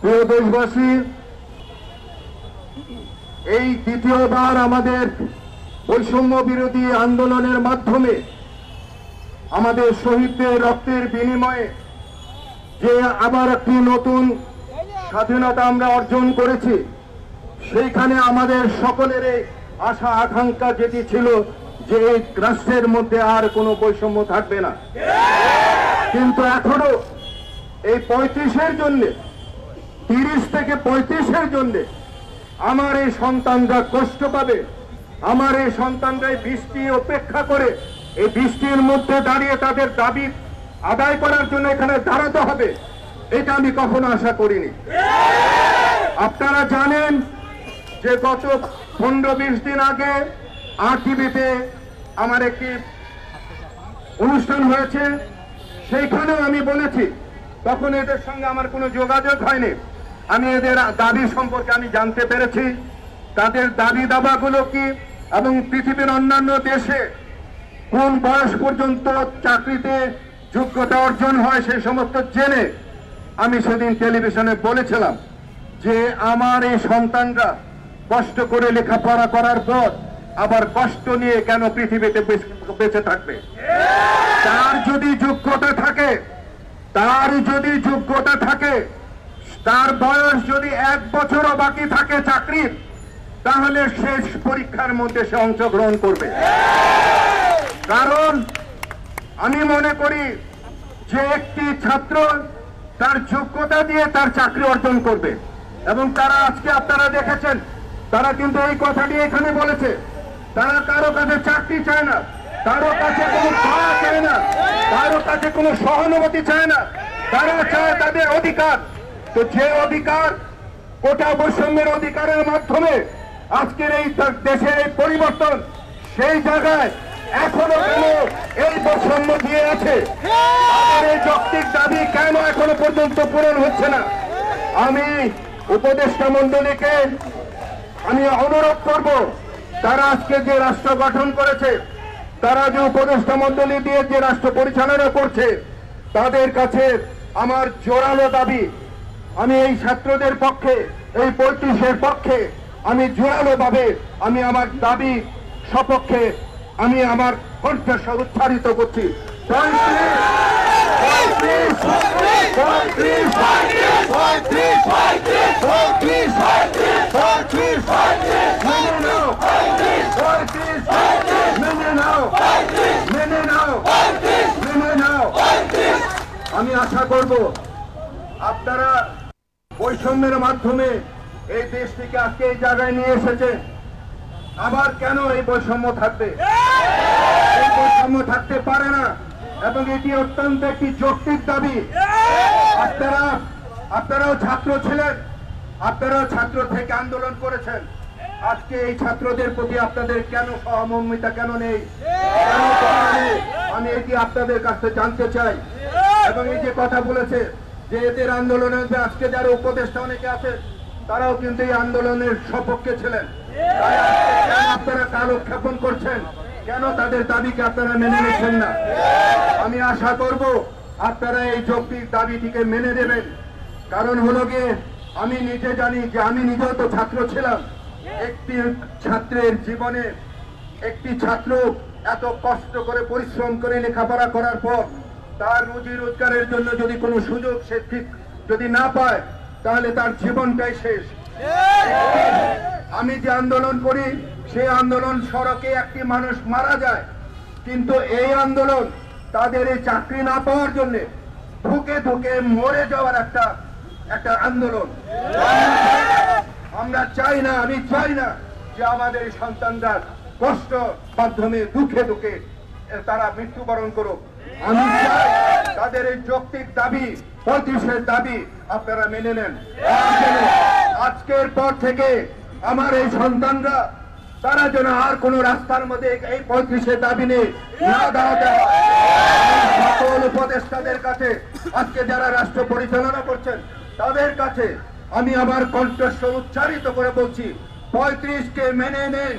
প্রিয় দেশবাসী, এই দ্বিতীয়বার আমাদের বৈষম্য বিরোধী আন্দোলনের মাধ্যমে আমাদের শহীদদের রক্তের বিনিময়ে যে আবার একটি নতুন স্বাধীনতা আমরা অর্জন করেছি, সেইখানে আমাদের সকলের আশা আকাঙ্ক্ষা যেটি ছিল যে এই রাষ্ট্রের মধ্যে আর কোনো বৈষম্য থাকবে না। কিন্তু এখনও এই পঁয়ত্রিশের জন্য তিরিশ থেকে পঁয়ত্রিশের জন্য আমার এই সন্তানরা কষ্ট পাবে। আমার এই সন্তানরা এই বৃষ্টি অপেক্ষা করে এই বৃষ্টির মধ্যে দাঁড়িয়ে তাদের দাবি আদায় করার জন্য এখানে দাঁড়াতে হবে। এটা আমি কখনো আশা করিনি। আপনারা জানেন যে গত পনেরো বিশ দিন আগে আর টিভিতে আমার একটি অনুষ্ঠান হয়েছে, সেইখানেও আমি বলেছি, তখন এদের সঙ্গে আমার কোনো যোগাযোগ হয়নি। আমি এদের দাবি সম্পর্কে আমি জানতে পেরেছি। তাদের দাবি দাবাগুলো কি এবং পৃথিবীর অন্যান্য দেশে কোন বয়স পর্যন্ত চাকরিতে যোগ্যতা অর্জন হয় সেই সমস্ত জেনে আমি সেদিন টেলিভিশনে বলেছিলাম যে আমার এই সন্তানরা কষ্ট করে লেখাপড়া করার পর আবার কষ্ট নিয়ে কেন পৃথিবীতে বেঁচে- থাকবে? তার যদি যোগ্যতা থাকে তার যদি যোগ্যতা থাকে তার বয়স যদি এক বছরও বাকি থাকে চাকরির, তাহলে শেষ পরীক্ষার মধ্যে সে অংশগ্রহণ করবে। কারণ আমি মনে করি যে একটি ছাত্র তার যোগ্যতা দিয়ে তার চাকরি অর্জন করবে। এবং তারা আজকে আপনারা দেখেছেন, তারা কিন্তু এই কথাটি এখানে বলেছে, তারা কারও কাছে চাকরি চায় না, কারও কাছে কোনো চায় না, কারও কাছে কোনো সহানুভূতি চায় না, তারা চায় তাদের অধিকার। তো যে অধিকার কোটা বৈষম্যের অধিকারের মাধ্যমে আজকের এই দেশের এই পরিবর্তন, সেই জায়গায় এখনও কেন এই বৈষম্য দিয়ে আছে? এই যৌক্তিক দাবি কেন এখনও পর্যন্ত পূরণ হচ্ছে না? আমি উপদেষ্টা মন্ডলীকে আমি অনুরোধ করব, তারা আজকে যে রাষ্ট্র গঠন করেছে, তারা যে উপদেষ্টা মন্ডলী দিয়ে যে রাষ্ট্র পরিচালনা করছে, তাদের কাছে আমার জোরালো দাবি আমি এই ছাত্রদের পক্ষে, এই পঁয়ত্রিশের পক্ষে, আমি জোরালো ভাবে আমি আমার দাবি সপক্ষে আমি আমার কণ্ঠস্বর উচ্চারিত করছি। আমি আশা করব আপনারা বৈষম্যের মাধ্যমে এই দেশটিকে আজকে এই জায়গায় নিয়ে এসেছে। আবার কেন এই বৈষম্য থাকবে? এই বৈষম্য থাকতে পারে না, এবং এটি অত্যন্ত একটি যৌক্তিক দাবি। আপনারা, আপনারাও ছাত্র ছিলেন, আপনারাও ছাত্র থেকে আন্দোলন করেছেন। আজকে এই ছাত্রদের প্রতি আপনাদের কেন সহমর্মিতা কেন নেই? আমি এটি আপনাদের কাছে জানতে চাই। এবং এই যে কথা বলেছে যে এদের আন্দোলনে আজকে যারা উপদেষ্টা অনেকে আছে, তারাও কিন্তু এই আন্দোলনের সপক্ষে ছিলেন। আপনারা কালক্ষেপণ করছেন? কেন তাদের দাবিকে আপনারা মেনে নিচ্ছেন না? আমি আশা করব আপনারা এই যৌক্তিক দাবিটিকে মেনে নেবেন। কারণ হলো গিয়ে, আমি নিজে জানি যে আমি নিজেও তো ছাত্র ছিলাম। একটি ছাত্রের জীবনে একটি ছাত্র এত কষ্ট করে পরিশ্রম করে লেখাপড়া করার পর তার রুজি রোজগারের জন্য যদি কোনো সুযোগ সে ঠিক যদি না পায়, তাহলে তার জীবনটাই শেষ। আমি যে আন্দোলন করি সেই আন্দোলন সড়কে একটি মানুষ মারা যায়। কিন্তু এই আন্দোলন তাদের এই চাকরি না পাওয়ার জন্য ধুকে ধুকে মরে যাওয়ার একটা একটা আন্দোলন। আমরা চাই না, আমি চাই না যে আমাদের সন্তানরা কষ্ট, মাধ্যমে দুঃখে দুঃখে তারা মৃত্যুবরণ করুক। আমি চাই তাদের এই যৌক্তিক দাবি, পঁয়ত্রিশের দাবি আপনারা মেনে নেন। আজকের পর থেকে আমার এই সন্তানরা, তারা যেন আর কোন রাস্তার মধ্যে এই পঁয়ত্রিশের দাবি নিয়ে না দাঁড়াতে সকল উপদেষ্টাদের কাছে, আজকে যারা রাষ্ট্র পরিচালনা করছেন, তাদের কাছে আমি আমার কণ্ঠস্বর উচ্চারিত করে বলছি, পঁয়ত্রিশকে মেনে নেন।